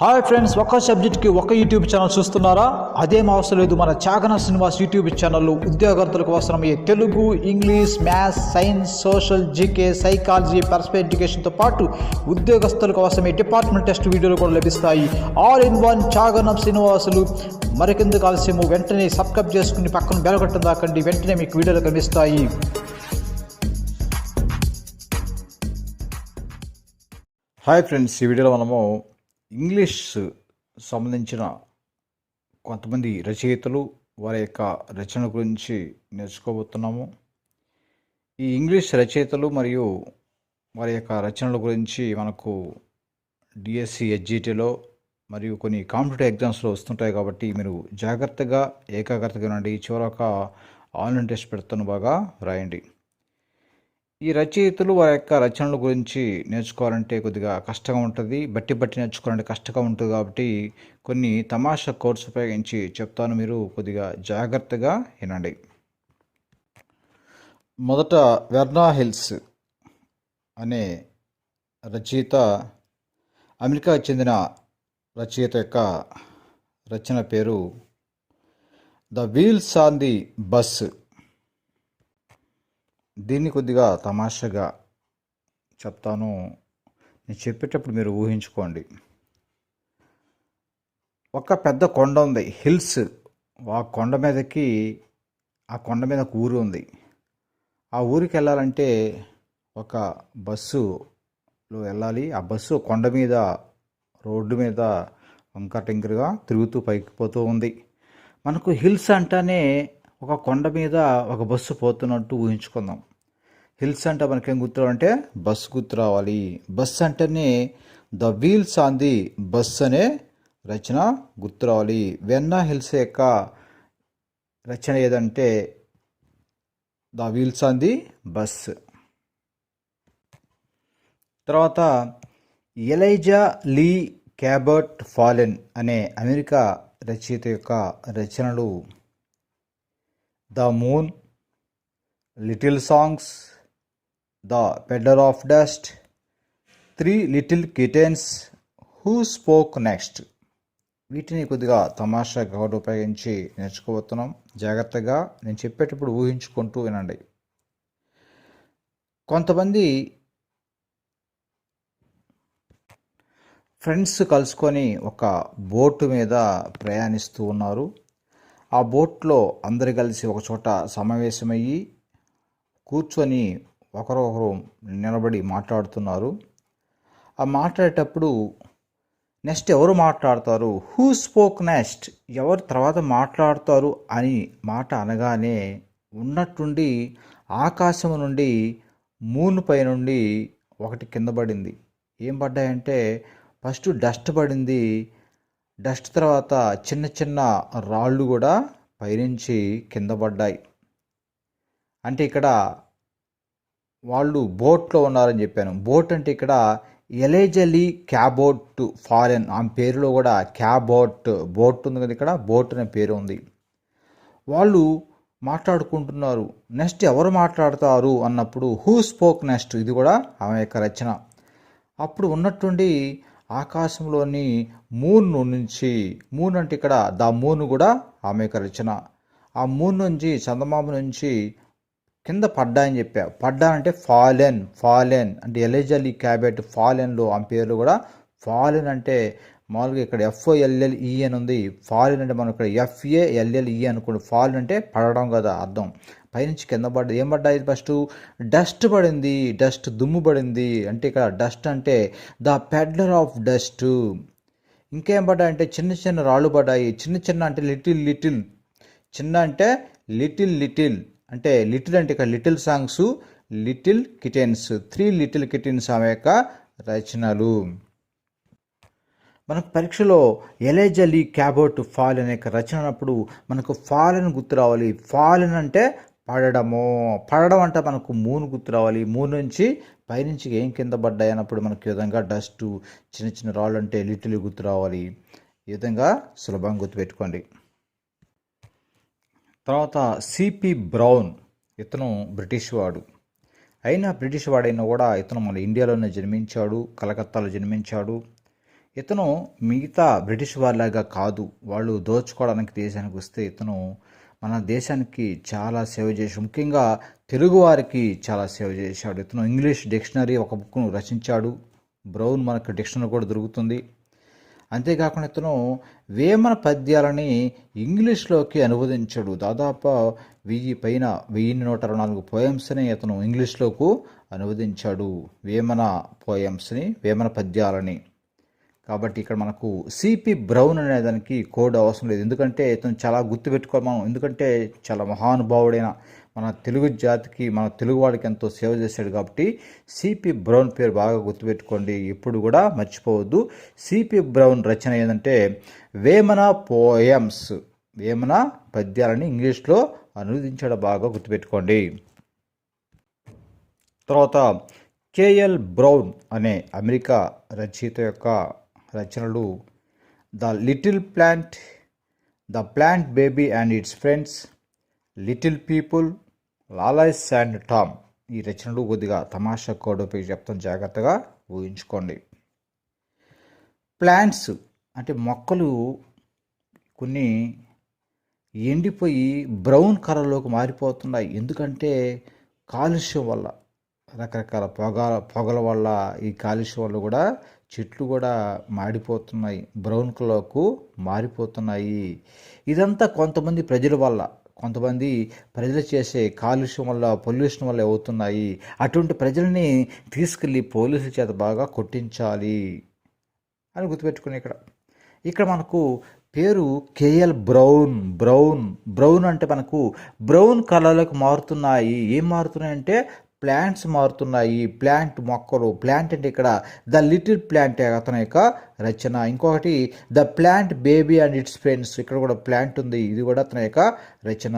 Hi friends ఒక సబ్జెక్ట్కి ఒక యూట్యూబ్ ఛానల్ చూస్తున్నారా? అదేం అవసరం లేదు మన చాగన శ్రీనివాస్ యూట్యూబ్ ఛానల్లో ఉద్యోగార్థులకు అవసరమయ్యే Telugu English maths science social GK psychology personal ఎడ్యుకేషన్తో పాటు ఉద్యోగస్తులకు అవసరమయ్యే డిపార్ట్మెంట్ టెస్ట్ వీడియోలు కూడా లభిస్తాయి. All in one Chaganam Srinivasulu. మరికెందుకు ఆలస్యము? వెంటనే సబ్స్క్రైబ్ చేసుకుని పక్కన బెలగట్టం దాకండి వెంటనే మీకు వీడియోలు కనిపిస్తాయి హాయ్ ఫ్రెండ్స్ ఈ వీడియోలో మనము ఇంగ్లీష్ సంబంధించిన కొంతమంది రచయితలు వారి యొక్క రచన గురించి నేర్చుకోబోతున్నాము. ఈ ఇంగ్లీష్ రచయితలు మరియు వారి యొక్క రచనల గురించి మనకు డిఎస్సి హెచ్జిటిలో మరియు కొన్ని కాంపిటేటివ్ ఎగ్జామ్స్లో వస్తుంటాయి కాబట్టి మీరు జాగ్రత్తగా ఏకాగ్రతగా ఉండండి. చివరొక ఒక ఆన్లైన్ టెస్ట్ పెడుతున్న బాగా రాయండి. ఈ రచయితలు వారి యొక్క రచనల గురించి నేర్చుకోవాలంటే కొద్దిగా కష్టంగా ఉంటుంది. బట్టి బట్టి నేర్చుకోవాలంటే కష్టంగా ఉంటుంది కాబట్టి కొన్ని తమాషా కోర్స్ ఉపయోగించి చెప్తాను. మీరు కొద్దిగా జాగ్రత్తగా వినండి. మొదట వెర్నా హిల్స్ అనే రచయిత అమెరికాకు చెందిన రచయిత యొక్క రచన పేరు the wheels on the bus. దీన్ని కొద్దిగా తమాషగా చెప్తాను. నేను చెప్పేటప్పుడు మీరు ఊహించుకోండి. ఒక పెద్ద కొండ ఉంది. హిల్స్. ఆ కొండ మీదకి ఆ కొండ మీద ఒక ఊరు ఉంది. ఆ ఊరికి వెళ్ళాలంటే ఒక బస్సులో వెళ్ళాలి. ఆ బస్సు కొండ మీద రోడ్డు మీద వంకర టింకరగా తిరుగుతూ పైకి పోతూ ఉంది. మనకు హిల్స్ అంటేనే ఒక కొండ మీద ఒక బస్సు పోతున్నట్టు ఊహించుకుందాం. హిల్స్ అంటే మనకేం గుర్తు రావాలంటే బస్సు గుర్తు రావాలి బస్ అంటేనే the wheels on the bus అనే రచన గుర్తు రావాలి వెన్నా హిల్స్ యొక్క రచన ఏదంటే the wheels on the bus. తర్వాత ఎలైజా లీ క్యాబర్ట్ ఫాలెన్ అనే అమెరికా రచయిత యొక్క రచనలు. The moon little songs the pedlar of dust. Three little kittens. Who spoke next? వీటిని కొద్దిగా తమాషా గౌడ్ ఉపయోగించి నేర్చుకోబోతున్నాం. జాగ్రత్తగా నేను చెప్పేటప్పుడు ఊహించుకుంటూ వినండి. కొంతమంది ఫ్రెండ్స్ కలుసుకొని ఒక బోటు మీద ప్రయాణిస్తూ ఉన్నారు. ఆ బోట్లో అందరు కలిసి ఒక చోట సమావేశమయ్యి కూర్చొని ఒకరొకరు నిలబడి మాట్లాడుతున్నారు. ఆ మాట్లాడేటప్పుడు నెక్స్ట్ ఎవరు మాట్లాడతారు? హూ స్పోక్ నెక్స్ట్ ఎవరు తర్వాత మాట్లాడతారు అని మాట అనగానే ఉన్నట్టుండి ఆకాశం నుండి మూన్ పై నుండి ఒకటి కింద పడింది. ఏం పడ్డాయంటే ఫస్ట్ డస్ట్ పడింది. డస్ట్ తర్వాత చిన్న చిన్న రాళ్ళు కూడా పైనుంచి కింద పడ్డాయి. అంటే ఇక్కడ వాళ్ళు బోట్లో ఉన్నారని చెప్పాను. బోట్ అంటే ఇక్కడ ఎలేజలీ క్యాబోట్ ఫారెన్. ఆమె పేరులో కూడా క్యాబోట్ బోట్ ఉంది కదా ఇక్కడ బోట్ అనే పేరు ఉంది. వాళ్ళు మాట్లాడుకుంటున్నారు. నెక్స్ట్ ఎవరు మాట్లాడతారు అన్నప్పుడు హూ స్పోక్ నెక్స్ట్ ఇది కూడా ఆమె యొక్క రచన. అప్పుడు ఉన్నట్టుండి ఆకాశంలోని మూన్ నుంచి మూన్ అంటే ఇక్కడ ద మూన్ కూడా ఆమె యొక్క రచన. ఆ మూన్ నుంచి చందమామ నుంచి కింద పడ్డా అని చెప్పా. పడ్డా అంటే ఫాలెన్ ఫాలెన్ అంటే ఎలిజలీ క్యాబెట్ ఫాలెన్లో ఆ పేర్లు కూడా ఫాలెన్ అంటే మామూలుగా ఇక్కడ ఎఫ్ఓఎల్ఎల్ఈ అని ఉంది. ఫాలెన్ అంటే మనం ఇక్కడ ఎఫ్ఏఎల్ఎల్ఈ అనుకోండి. ఫాలెన్ అంటే పడడం కదా అర్థం. పైనుంచి కింద పడ్డది ఏం పడ్డాయి ఫస్ట్ డస్ట్ పడింది. డస్ట్ దుమ్ము పడింది. అంటే ఇక్కడ డస్ట్ అంటే ద పెడ్లర్ ఆఫ్ డస్ట్ ఇంకేం పడ్డాయి అంటే చిన్న చిన్న రాళ్ళు పడ్డాయి. చిన్న చిన్న అంటే లిటిల్ లిటిల్ చిన్న అంటే లిటిల్ లిటిల్ అంటే లిటిల్ అంటే ఇక్కడ little songs little kittens three little kittens ఆమె యొక్క రచనలు. మనకు పరీక్షలో ఎలేజలీ క్యాబోట్ ఫాల్ అనే రచన అన్నప్పుడు మనకు ఫాల్ అని గుర్తు రావాలి. ఫాల్ అంటే పడడము. పడడం అంటే మనకు మూన్ గుర్తు రావాలి. మూన్ నుంచి పైనుంచి ఏం కింద పడ్డాయి అన్నప్పుడు మనకు ఈ విధంగా డస్ట్ చిన్న చిన్న రాళ్ళు అంటే లిటిల్ గుర్తు రావాలి. ఈ విధంగా సులభంగా గుర్తుపెట్టుకోండి. తర్వాత సిపి బ్రౌన్ ఇతను బ్రిటిష్ వాడు. అయినా బ్రిటిష్ వాడైనా కూడా ఇతను మన ఇండియాలోనే జన్మించాడు కలకత్తాలో జన్మించాడు. ఇతను మిగతా బ్రిటిష్ వాళ్ళలాగా కాదు. వాళ్ళు దోచుకోవడానికి దేశానికి వస్తే ఇతను మన దేశానికి చాలా సేవ చేశాడు ముఖ్యంగా తెలుగు వారికి చాలా సేవ చేశాడు. ఇతను ఇంగ్లీష్ డిక్షనరీ ఒక బుక్ను రచించాడు. బ్రౌన్ మనకు డిక్షనరీ కూడా దొరుకుతుంది. అంతేకాకుండా ఇతను వేమన పద్యాలని ఇంగ్లీష్లోకి అనువదించాడు. దాదాపు వెయ్యి పైన వెయ్యి నూట అరవై నాలుగు పోయమ్స్ని ఇతను ఇంగ్లీష్లోకి అనువదించాడు. వేమన పోయమ్స్ని వేమన పద్యాలని. కాబట్టి ఇక్కడ మనకు సిపి బ్రౌన్ అనే దానికి కోడ్ అవసరం లేదు. ఎందుకంటే ఇతను చాలా గుర్తుపెట్టుకోవాలి మనం. ఎందుకంటే చాలా మహానుభావుడైన మన తెలుగు జాతికి మన తెలుగు వాడికి ఎంతో సేవ చేశాడు కాబట్టి సిపి బ్రౌన్ పేరు బాగా గుర్తుపెట్టుకోండి. ఎప్పుడు కూడా మర్చిపోవద్దు. సిపి బ్రౌన్ రచన ఏంటంటే వేమన పోయమ్స్ వేమన పద్యాలని ఇంగ్లీష్లో అనువదించడం బాగా గుర్తుపెట్టుకోండి. తర్వాత కేఎల్ బ్రౌన్ అనే అమెరికా రచయిత యొక్క రచనలు the little plant the plant baby and its friends little people లాలైస్ and Tom. ఈ రచనలు కొద్దిగా తమాషా కోడోపై చెప్తాం. జాగ్రత్తగా ఊహించుకోండి. ప్లాంట్స్ అంటే మొక్కలు కొన్ని ఎండిపోయి బ్రౌన్ కలర్లోకి మారిపోతున్నాయి. ఎందుకంటే కాలుష్యం వల్ల రకరకాల పొగ పొగల వల్ల ఈ కాలుష్యం వల్ల కూడా చెట్లు కూడా మాడిపోతున్నాయి. బ్రౌన్ కలర్కు మారిపోతున్నాయి. ఇదంతా కొంతమంది ప్రజల వల్ల కొంతమంది ప్రజలు చేసే కాలుష్యం వల్ల పొల్యూషన్ వల్ల అవుతున్నాయి. అటువంటి ప్రజల్ని తీసుకెళ్ళి పోలీసుల చేత బాగా కొట్టించాలి అని గుర్తుపెట్టుకుని ఇక్కడ. ఇక్కడ మనకు పేరు కేఎల్ బ్రౌన్ బ్రౌన్ బ్రౌన్ అంటే మనకు బ్రౌన్ కలర్లోకి మారుతున్నాయి. ఏం మారుతున్నాయి అంటే ప్లాంట్స్ మారుతున్నాయి. ప్లాంట్ మొక్కలు ప్లాంట్ అంటే ఇక్కడ ద లిటిల్ ప్లాంట్ అతని యొక్క రచన. ఇంకొకటి the plant baby and its friends. ఇక్కడ కూడా ప్లాంట్ ఉంది. ఇది కూడా అతని యొక్క రచన.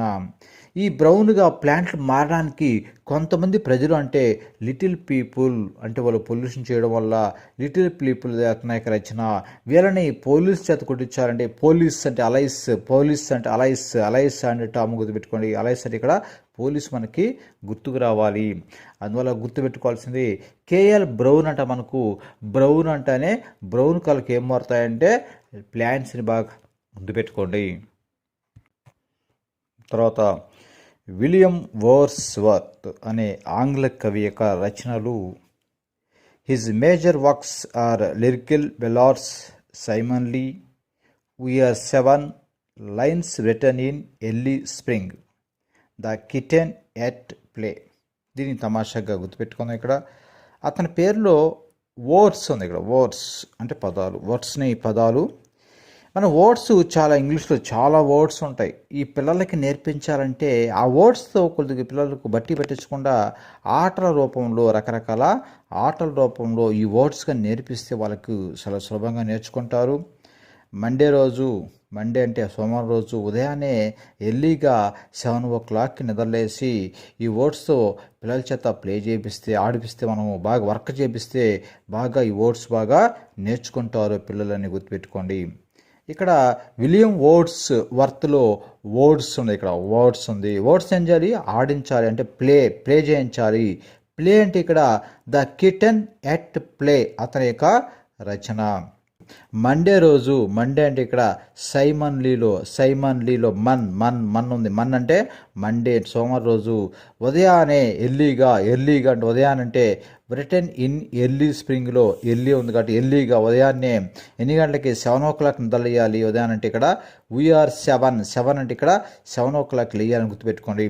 ఈ బ్రౌన్గా ప్లాంట్లు మారడానికి కొంతమంది ప్రజలు అంటే లిటిల్ పీపుల్ అంటే వాళ్ళు పొల్యూషన్ చేయడం వల్ల లిటిల్ పీపుల్ అతని రచన వీళ్ళని పోలీస్ చేత కొట్టించారంటే పోలీస్ అంటే అలైస్ పోలీస్ అంటే అలైస్ అలైస్ అంటే టామ్ గుర్తుపెట్టుకోండి. అలైస్ అంటే ఇక్కడ పోలీస్ మనకి గుర్తుకు రావాలి. అందువల్ల గుర్తుపెట్టుకోవాల్సింది కేఎల్ బ్రౌన్ అంట మనకు. బ్రౌన్ అంటేనే బ్రౌన్ కలర్కి ఏం మారుతాయంటే ప్లాంట్స్ని బాగా గుర్తుపెట్టుకోండి తర్వాత విలియం వర్స్వర్త్ అనే ఆంగ్ల కవి యొక్క రచనలు. His major works are lyrical ballads Simon Lee we are seven lines written in early spring the kitten at play దీన్ని తమాషాగా గుర్తుపెట్టుకుందాం ఇక్కడ. అతని పేరులో వర్డ్స్ ఉంది ఇక్కడ. వర్డ్స్ అంటే పదాలు. వర్డ్స్ని పదాలు మన వర్డ్స్ చాలా ఇంగ్లీష్లో చాలా వర్డ్స్ ఉంటాయి. ఈ పిల్లలకి నేర్పించాలంటే ఆ వర్డ్స్తో కొద్దిగా పిల్లలకు బట్టి పెట్టించకుండా ఆటల రూపంలో రకరకాల ఆటల రూపంలో ఈ వర్డ్స్గా నేర్పిస్తే వాళ్ళకు చాలా సులభంగా నేర్చుకుంటారు. మండే రోజు మండే అంటే సోమవారం రోజు ఉదయాన్నే ఎర్లీగా సెవెన్ ఓ క్లాక్కి నిద్రలేసి ఈ వర్డ్స్తో పిల్లల చేత ప్లే చేపిస్తే ఆడిపిస్తే మనము బాగా వర్క్ చేపిస్తే బాగా ఈ వర్డ్స్ బాగా నేర్చుకుంటారు పిల్లలని గుర్తుపెట్టుకోండి. ఇక్కడ విలియం ఓడ్స్ వర్త్లో ఓడ్స్ ఉంది ఇక్కడ ఓడ్స్ ఉంది. వర్డ్స్ ఏం చేయాలి? ఆడించాలి. అంటే ప్లే ప్లే చేయించాలి. ప్లే అంటే ఇక్కడ ద కిటన్ ఎట్ ప్లే అతని యొక్క రచన. మండే రోజు మండే అంటే ఇక్కడ సైమన్ లీలో సైమన్ లీలో మన్ మన్ మన్ ఉంది. మన్ అంటే మండే సోమవారం రోజు. ఉదయాన్నే ఎర్లీగా ఎర్లీగా అంటే ఉదయాన్నే అంటే బ్రిటన్ ఇన్ ఎర్లీ స్ప్రింగ్లో ఎర్లీ ఉంది కాబట్టి ఎర్లీగా ఉదయాన్నే ఎన్ని గంటలకి? సెవెన్ ఓ క్లాక్ నిద్రలేయాలి. ఉదయం అంటే ఇక్కడ వీఆర్ సెవెన్ సెవెన్ అంటే ఇక్కడ సెవెన్ ఓ క్లాక్ లేయాలని గుర్తుపెట్టుకోండి.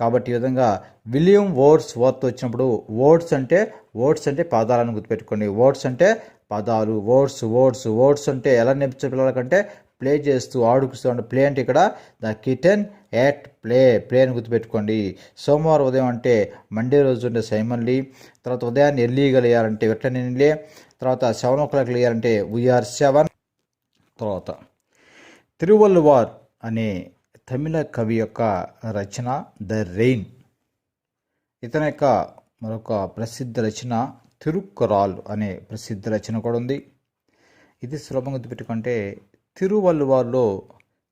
కాబట్టి ఈ విధంగా విలియం ఓట్స్ వర్త్ వచ్చినప్పుడు ఓట్స్ అంటే ఓట్స్ అంటే పాదాలను గుర్తుపెట్టుకోండి. ఓట్స్ అంటే పదాలు వర్డ్స్ వర్డ్స్ వర్డ్స్ అంటే ఎలా నేర్పించే పిల్లలకంటే ప్లే చేస్తూ ఆడుకుస్తూ అంటే ప్లే అంటే ఇక్కడ the kitten at play play అని గుర్తుపెట్టుకోండి. సోమవారం ఉదయం అంటే మండే రోజు ఉంటే సైమన్లీ తర్వాత ఉదయాన్ని ఎర్లీగా లేయాలంటే వెట్లనే తర్వాత సెవెన్ ఓ క్లాక్ లేయాలంటే వీఆర్ సెవెన్ తర్వాత తిరువల్లువార్ అనే తమిళ కవి యొక్క రచన ద రెయిన్. ఇతని యొక్క మరొక ప్రసిద్ధ రచన తిరుక్కురాల్ అనే ప్రసిద్ధ రచన కూడా ఉంది. ఇది సులభంగా గుర్తుపెట్టుకుంటే తిరువల్లువార్లో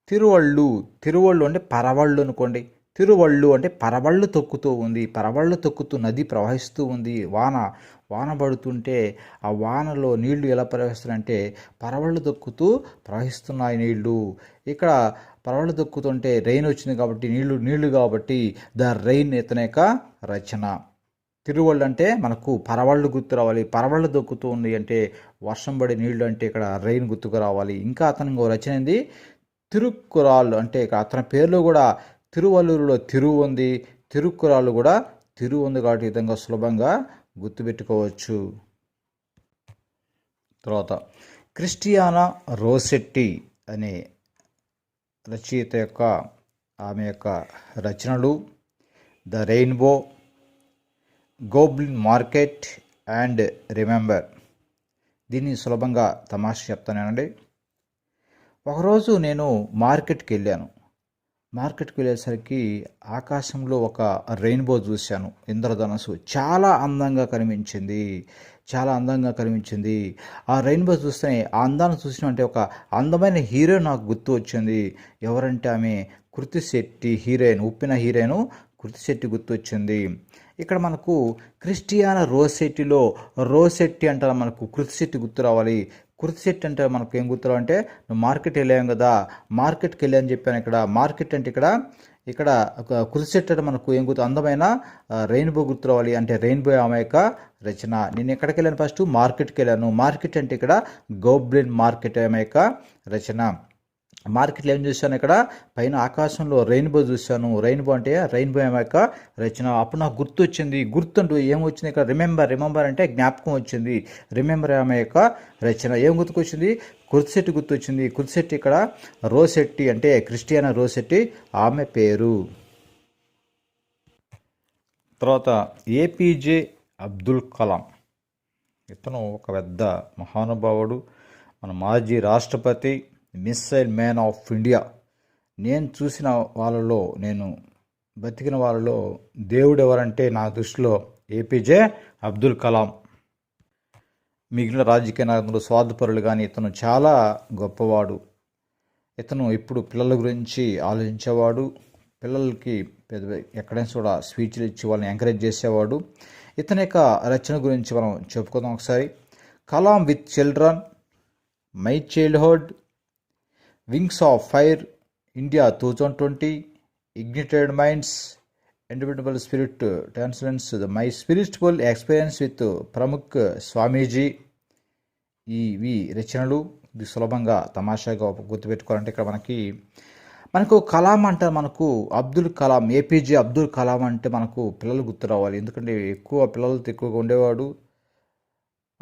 తిరువళ్ళు తిరువళ్ళు అంటే పరవళ్ళు అనుకోండి. తిరువళ్ళు అంటే పరవళ్ళు తొక్కుతూ ఉంది పరవళ్ళు తొక్కుతూ నది ప్రవహిస్తూ ఉంది. వాన వాన పడుతుంటే ఆ వానలో నీళ్ళు ఎలా ప్రవహిస్తున్నాయంటే పరవళ్ళు తొక్కుతూ ప్రవహిస్తున్నాయి నీళ్ళు. ఇక్కడ పరవళ్ళు తొక్కుతుంటే రెయిన్ వచ్చింది కాబట్టి నీళ్ళు నీళ్ళు కాబట్టి ద రెయిన్ ఇతని రచన. తిరువళ్ళు అంటే మనకు పరవళ్ళు గుర్తు రావాలి. పరవళ్ళు దొక్కుతూ ఉంది అంటే వర్షం పడే నీళ్ళు అంటే ఇక్కడ రెయిన్ గుర్తుకు రావాలి. ఇంకా అతను రచనది తిరుక్కురాళ్ళు అంటే ఇక్కడ అతని పేర్లు కూడా తిరువల్లూరులో తిరువు ఉంది. తిరుక్కురాళ్ళు కూడా తిరువు ఉంది కాబట్టి విధంగా సులభంగా గుర్తుపెట్టుకోవచ్చు. తర్వాత క్రిస్టియానా రోసెట్టి అనే రచయిత యొక్క ఆమె యొక్క రచనలు the rainbow goblin market and remember. దీన్ని సులభంగా తమాష చెప్తానండి ఒకరోజు నేను మార్కెట్కి వెళ్ళాను. మార్కెట్కి వెళ్ళేసరికి ఆకాశంలో ఒక రెయిన్బో చూశాను. ఇంద్రధనస్సు చాలా అందంగా కనిపించింది. చాలా అందంగా కనిపించింది. ఆ రెయిన్బో చూస్తే ఆ అందాన్ని చూసినంటే ఒక అందమైన హీరో నాకు గుర్తు వచ్చింది. ఎవరంటే ఆమె కృతి శెట్టి హీరోయిన్ ఉప్పిన హీరోయిన్ కృతి శెట్టి గుర్తు వచ్చింది. ఇక్కడ మనకు క్రిస్టియానా రోసెట్టిలో రోసెట్టి అంటారు మనకు కృతిశెట్టి గుర్తు రావాలి. కృతిశెట్టి అంటే మనకు ఏం గుర్తు రావాలంటే నువ్వు మార్కెట్ వెళ్ళాం కదా మార్కెట్కి వెళ్ళాను చెప్పాను ఇక్కడ. మార్కెట్ అంటే ఇక్కడ ఇక్కడ ఒక కృతి అంటే మనకు ఏం గుర్తు అందమైన రెయిన్బో గుర్తు రావాలి. అంటే రెయిన్బో ఆమె యొక్క రచన. నేను ఎక్కడికి వెళ్ళాను ఫస్ట్? మార్కెట్కి వెళ్ళాను. మార్కెట్ అంటే ఇక్కడ గోబ్లిన్ మార్కెట్ ఆమె యొక్క రచన. మార్కెట్లో ఏం చూశాను ఇక్కడ? పైన ఆకాశంలో రెయిన్బో చూశాను. రెయిన్బో అంటే రెయిన్బో యొక్క రచన. అప్పుడు నాకు గుర్తు వచ్చింది గుర్తుంటూ ఏమొచ్చింది ఇక్కడ? రిమెంబర్. రిమెంబర్ అంటే జ్ఞాపకం వచ్చింది. రిమెంబర్ ఆమె యొక్క రచన. ఏం గుర్తుకొచ్చింది? కుర్తిశెట్టి గుర్తొచ్చింది. కుర్తిశెట్టి ఇక్కడ? రోసెట్టి అంటే క్రిస్టియానా రోసెట్టి ఆమె పేరు. తర్వాత ఏపీజే అబ్దుల్ కలాం. ఇతను ఒక పెద్ద మహానుభావుడు. మన మాజీ రాష్ట్రపతి. Missile man of India. నేను చూసిన వాళ్ళలో నేను బతికిన వాళ్ళలో దేవుడు ఎవరంటే నా దృష్టిలో ఏపీజే అబ్దుల్ కలాం. మిగిలిన రాజకీయ నాయకులు స్వార్థపరులు కానీ ఇతను చాలా గొప్పవాడు. ఇతను ఇప్పుడు పిల్లల గురించి ఆలోచించేవాడు. పిల్లలకి పెద్ద ఎక్కడైనా కూడా స్పీచ్లు ఇచ్చి వాళ్ళని ఎంకరేజ్ చేసేవాడు. ఇతని యొక్క రచన గురించి మనం చెప్పుకుందాం ఒకసారి. Kalam with children my childhood wings of fire India two thousand twenty ignited minds individual spirit transcendence my spiritual experience with Pramukh Swamiji ఇవి రచనలు ఇది సులభంగా తమాషాగా గుర్తుపెట్టుకోవాలంటే ఇక్కడ మనకి మనకు కలాం అంటే మనకు అబ్దుల్ కలాం ఏపీజే అబ్దుల్ కలాం అంటే మనకు పిల్లలు గుర్తు రావాలి. ఎందుకంటే ఎక్కువ పిల్లలతో ఎక్కువగా ఉండేవాడు.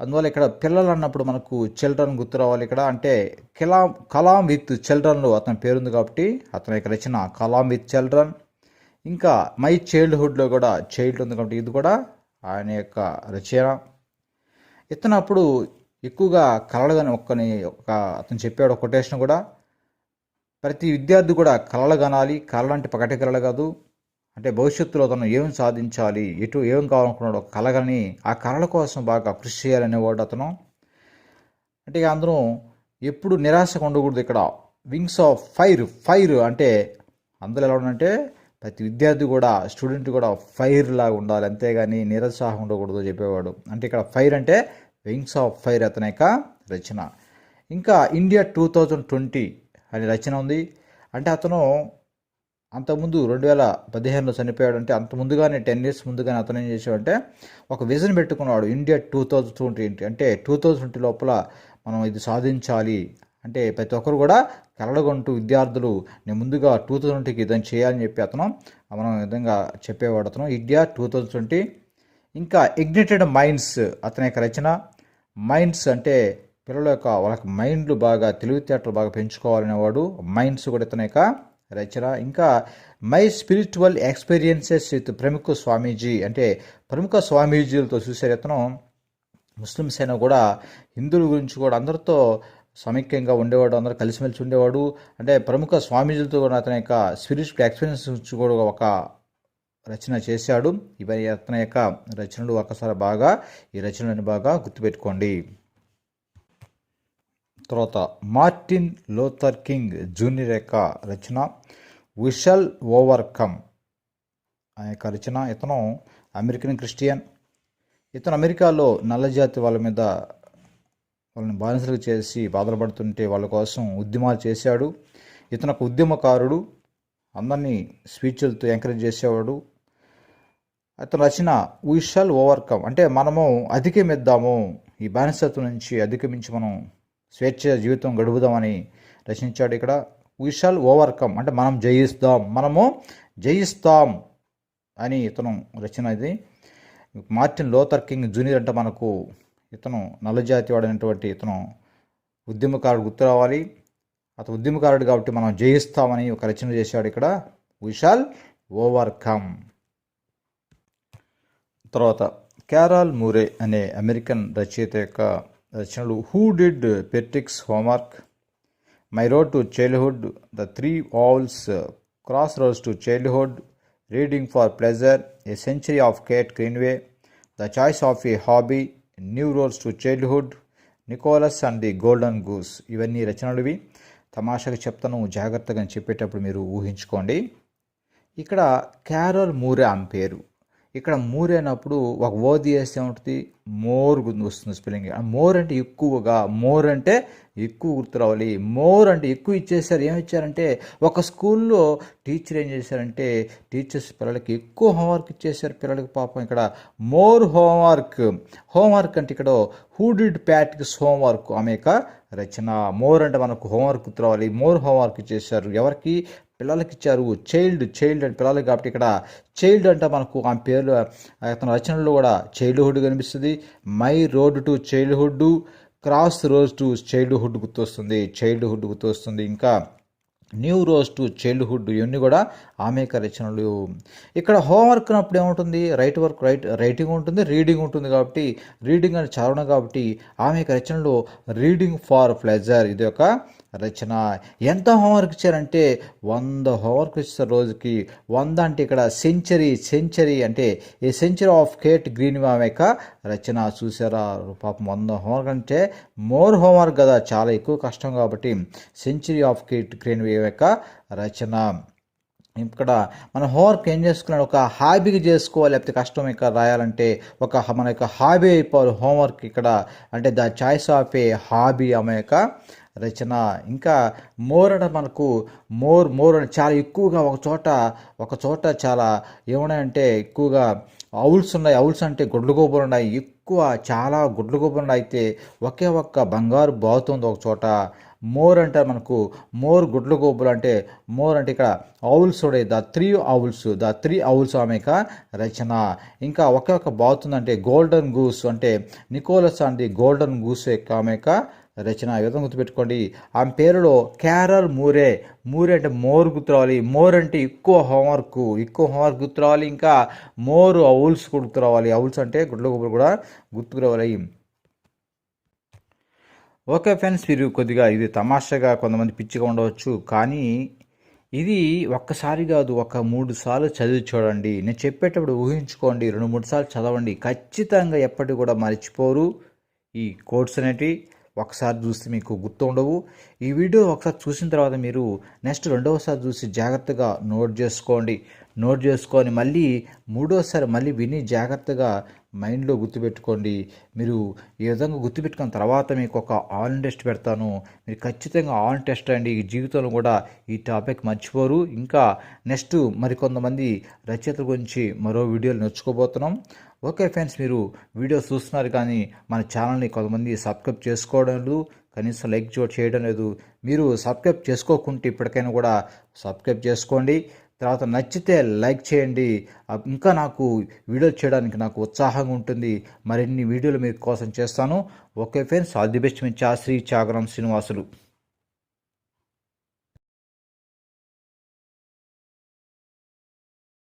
అందువల్ల ఇక్కడ పిల్లలు అన్నప్పుడు మనకు చిల్డ్రన్ గుర్తు రావాలి ఇక్కడ. అంటే కలాం కలాం విత్ చిల్డ్రన్లో అతని పేరుంది కాబట్టి అతని ఇక్కడ రచన కలాం విత్ చిల్డ్రన్ ఇంకా మై చైల్డ్హుడ్లో కూడా చైల్డ్ ఉంది కాబట్టి ఇది కూడా ఆయన యొక్క రచన. ఇతను అప్పుడు ఎక్కువగా కలలుగాని ఒక్కని ఒక అతను చెప్పాడు కొటేషన్ కూడా. ప్రతి విద్యార్థి కూడా కళలు కనాలి. కళలు అంటే పకటి కళలు కాదు. అంటే భవిష్యత్తులో తను ఏం సాధించాలి ఎటు ఏం కావాలనుకున్నాడు ఒక కలగని ఆ కళల కోసం బాగా కృషి చేయాలనేవాడు అతను. అంటే ఇక అందరూ ఎప్పుడు నిరాశగా ఉండకూడదు ఇక్కడ. వింగ్స్ ఆఫ్ ఫైర్ ఫైర్ అంటే అందులో ఎలా ఉండాలంటే ప్రతి విద్యార్థి కూడా స్టూడెంట్ కూడా ఫైర్ లాగా ఉండాలి అంతేగాని నిరుత్సాహం ఉండకూడదు చెప్పేవాడు. అంటే ఇక్కడ ఫైర్ అంటే వింగ్స్ ఆఫ్ ఫైర్ అతని యొక్క రచన. ఇంకా ఇండియా టూ థౌజండ్ ట్వంటీ అనే రచన ఉంది. అంటే అతను అంతకుముందు రెండు వేల పదిహేనులో చనిపోయాడు అంటే అంత ముందుగానే టెన్ ఇయర్స్ ముందుగానే అతను ఏం చేసాడంటే ఒక విజన్ పెట్టుకున్నాడు ఇండియా టూ థౌజండ్ ట్వంటీ అంటే టూ థౌజండ్ ట్వంటీ లోపల మనం ఇది సాధించాలి. అంటే ప్రతి ఒక్కరు కూడా కలడగొంటూ విద్యార్థులు నేను ముందుగా టూ థౌజండ్ ట్వంటీకి ఇదని చేయాలని చెప్పి అతను మనం విధంగా చెప్పేవాడు అతను. India two thousand twenty. ఇంకా ఇగ్నిటెడ్ మైండ్స్ అతని యొక్క రచన. మైండ్స్ అంటే పిల్లల యొక్క వాళ్ళకి మైండ్లు బాగా తెలివితేటలు బాగా పెంచుకోవాలనేవాడు. మైండ్స్ కూడా ఇతని యొక్క రచన. ఇంకా మై స్పిరిచువల్ ఎక్స్పీరియన్సెస్ విత్ ప్రముఖ స్వామీజీ అంటే ప్రముఖ స్వామీజీలతో చూసే రత్నం ముస్లిమ్స్ అయినా కూడా హిందువుల గురించి కూడా అందరితో సమైక్యంగా ఉండేవాడు అందరూ కలిసిమెలిసి ఉండేవాడు. అంటే ప్రముఖ స్వామీజీలతో కూడా అతని యొక్క స్పిరిచువల్ ఎక్స్పీరియన్స్ గురించి కూడా ఒక రచన చేశాడు. ఇవన్నీ అతని యొక్క రచనలు ఒకసారి బాగా ఈ రచనలను బాగా గుర్తుపెట్టుకోండి. తర్వాత మార్టిన్ లోథర్ కింగ్ జూనియర్ యొక్క రచన విషల్ ఓవర్కమ్ ఆ యొక్క రచన. ఇతను అమెరికన్ క్రిస్టియన్. ఇతను అమెరికాలో నల్లజాతి వాళ్ళ మీద వాళ్ళని బానిసలు చేసి బాధలు పడుతుంటే వాళ్ళ కోసం ఉద్యమాలు చేశాడు. ఇతను ఒక ఉద్యమకారుడు. అందరినీ స్పీచ్లతో ఎంకరేజ్ చేసేవాడు. అతను రచన వీ షాల్ ఓవర్కమ్ అంటే మనము అధిగమిద్దాము ఈ బానిసత్వం నుంచి అధిగమించి మనం స్వేచ్ఛ జీవితం గడుపుదామని రచించాడు ఇక్కడ. వీ షల్ ఓవర్కమ్ అంటే మనం జయిస్తాం. మనము జయిస్తాం అని ఇతను రచన ఇది. మార్టిన్ లోథర్ కింగ్ జూనియర్ అంటే మనకు ఇతను నల్లజాతి వాడినటువంటి ఇతను ఉద్యమకారుడు గుర్తు రావాలి. అతను ఉద్యమకారుడు కాబట్టి మనం జయిస్తామని ఒక రచన చేశాడు ఇక్కడ. విషాల్ ఓవర్కమ్ తర్వాత క్యారాల్ మూరే అనే అమెరికన్ రచయిత యొక్క రచనలు who did Patrick's homework my road to childhood the three owls cross roads to childhood reading for pleasure a century of Kate Greenaway the choice of a hobby new roads to childhood Nicholas and the golden goose ఇవన్నీ రచనలువి. తమాషాగా చెప్తాను జాగ్రత్తగా చెప్పేటప్పుడు మీరు ఊహించుకోండి. ఇక్కడ Carroll Moore ఆమె పేరు. ఇక్కడ మూర్ అయినప్పుడు ఒక ఓది వేస్తే ఉంటుంది మోర్ గుర్తు వస్తుంది స్పెల్లింగ్. మోర్ అంటే ఎక్కువగా మోర్ అంటే ఎక్కువ గుర్తు రావాలి. మోర్ అంటే ఎక్కువ ఇచ్చేసారు ఏమి ఇచ్చారంటే ఒక స్కూల్లో టీచర్ ఏం చేశారంటే టీచర్స్ పిల్లలకి ఎక్కువ హోంవర్క్ ఇచ్చేసారు పిల్లలకి పాపం ఇక్కడ. More homework. హోంవర్క్ అంటే ఇక్కడ హూ డిడ్ ప్యాటిక్స్ హోంవర్క్ ఆమె యొక్క రచన. మోర్ అంటే మనకు హోంవర్క్ రావాలి. మోర్ హోంవర్క్ చేశారు. ఎవరికి? పిల్లలకి ఇచ్చారు. చైల్డ్ చైల్డ్ అంటే పిల్లలకి కాబట్టి ఇక్కడ చైల్డ్ అంటే మనకు ఆ పేర్లు అతని రచనలో కూడా చైల్డ్హుడ్ కనిపిస్తుంది. My road to childhood cross road to childhood గుర్తొస్తుంది. చైల్డ్హుడ్ గుర్తొస్తుంది. ఇంకా న్యూ రోజ్ టు చైల్డ్హుడ్ ఇవన్నీ కూడా ఆమె యొక్క రచనలు. ఇక్కడ హోంవర్క్ అప్పుడు ఏముంటుంది? రైట్ వర్క్ రైట్ రైటింగ్ ఉంటుంది రీడింగ్ ఉంటుంది కాబట్టి రీడింగ్ అని చదవడం కాబట్టి ఆమె యొక్క రచనలో రీడింగ్ ఫార్ ప్లెజర్ ఇది ఒక రచన. ఎంత హోంవర్క్ ఇచ్చారంటే వంద హోంవర్క్ ఇస్తారు రోజుకి వంద అంటే ఇక్కడ సెంచరీ సెంచరీ అంటే a century of Kate Green ఆమె యొక్క రచన చూసారా? పాపం వంద హోంవర్క్ అంటే మోర్ హోంవర్క్ కదా చాలా ఎక్కువ కష్టం కాబట్టి సెంచరీ ఆఫ్ కిట్ గ్రీన్ యొక్క రచన. ఇక్కడ మన హోంవర్క్ ఏం చేసుకున్నాడు? ఒక హాబీకి చేసుకోవాలి లేకపోతే కష్టం ఇక్కడ రాయాలంటే ఒక మన యొక్క హాబీ అయిపోవాలి. హోంవర్క్ ఇక్కడ అంటే the choice of a hobby ఆమె యొక్క రచన. ఇంకా మోర్ అంటే మనకు మోర్ మోర్ అని చాలా ఎక్కువగా ఒక చోట ఒక చోట చాలా ఏమున్నాయంటే ఎక్కువగా అవుల్స్ ఉన్నాయి. అవుల్స్ అంటే గుడ్లు గోపులు ఉన్నాయి. ఎక్కువ చాలా గుడ్లు గోపులు అయితే ఒకే ఒక్క బంగారు బాగుతుంది ఒక చోట. మోర్ అంటే మనకు మోర్ గుడ్ల గోపులు అంటే మోర్ అంటే ఇక్కడ అవుల్స్ ఉండే the three owls the three owls ఆమె యొక్క రచన. ఇంకా ఒకే ఒక బాగుతుందంటే గోల్డెన్ గూస్ అంటే Nicholas and the golden goose యొక్క ఆమె యొక్క రచన ఈ విధంగా గుర్తుపెట్టుకోండి. ఆమె పేరులో క్యారల్ మూరే. మూరే అంటే మోర్ గుర్తురావాలి. మోర్ అంటే ఎక్కువ హోంవర్క్ ఎక్కువ హోంవర్క్ గుర్తురావాలి. ఇంకా మోర్ అవుల్స్ కూడా గుర్తురావాలి. అవుల్స్ అంటే గుడ్ల గోపులు కూడా గుర్తుకురావాలి. ఓకే ఫ్రెండ్స్ మీరు కొద్దిగా ఇది తమాషాగా కొంతమంది పిచ్చిగా ఉండవచ్చు. కానీ ఇది ఒక్కసారి కాదు ఒక మూడు సార్లు చదివి చూడండి. నేను చెప్పేటప్పుడు ఊహించుకోండి. రెండు మూడు సార్లు చదవండి. ఖచ్చితంగా ఎప్పటికి కూడా మర్చిపోరు ఈ కోర్స్ అనేటివి. ఒకసారి చూస్తే మీకు గుర్తు ఉండవు ఈ వీడియో ఒకసారి చూసిన తర్వాత మీరు నెక్స్ట్ రెండవసారి చూసి జాగ్రత్తగా నోట్ చేసుకోండి. నోట్ చేసుకొని మళ్ళీ మూడోసారి మళ్ళీ విని జాగ్రత్తగా మైండ్లో గుర్తుపెట్టుకోండి. మీరు ఈ విధంగా గుర్తుపెట్టుకున్న తర్వాత మీకు ఒక ఆన్లైన్ టెస్ట్ పెడతాను. మీరు ఖచ్చితంగా ఆన్లైన్ టెస్ట్ అండి. ఈ జీవితంలో కూడా ఈ టాపిక్ మర్చిపోరు. ఇంకా నెక్స్ట్ మరికొంతమంది రచయితల గురించి మరో వీడియోలు నేర్చుకోబోతున్నాం. ఓకే ఫ్రెండ్స్ మీరు వీడియో చూస్తున్నారు కానీ మన ఛానల్ని కొంతమంది సబ్స్క్రైబ్ చేసుకోవడం లేదు. కనీసం లైక్ చేయడం లేదు. మీరు సబ్స్క్రైబ్ చేసుకోకుంటే ఇప్పటికైనా కూడా సబ్స్క్రైబ్ చేసుకోండి. తర్వాత నచ్చితే లైక్ చేయండి. ఇంకా నాకు వీడియో చేయడానికి నాకు ఉత్సాహంగా ఉంటుంది. మరిన్ని వీడియోలు మీ కోసం చేస్తాను. Okay friends all the best మీ చాశ్రీ చాగరం శ్రీనివాసులు.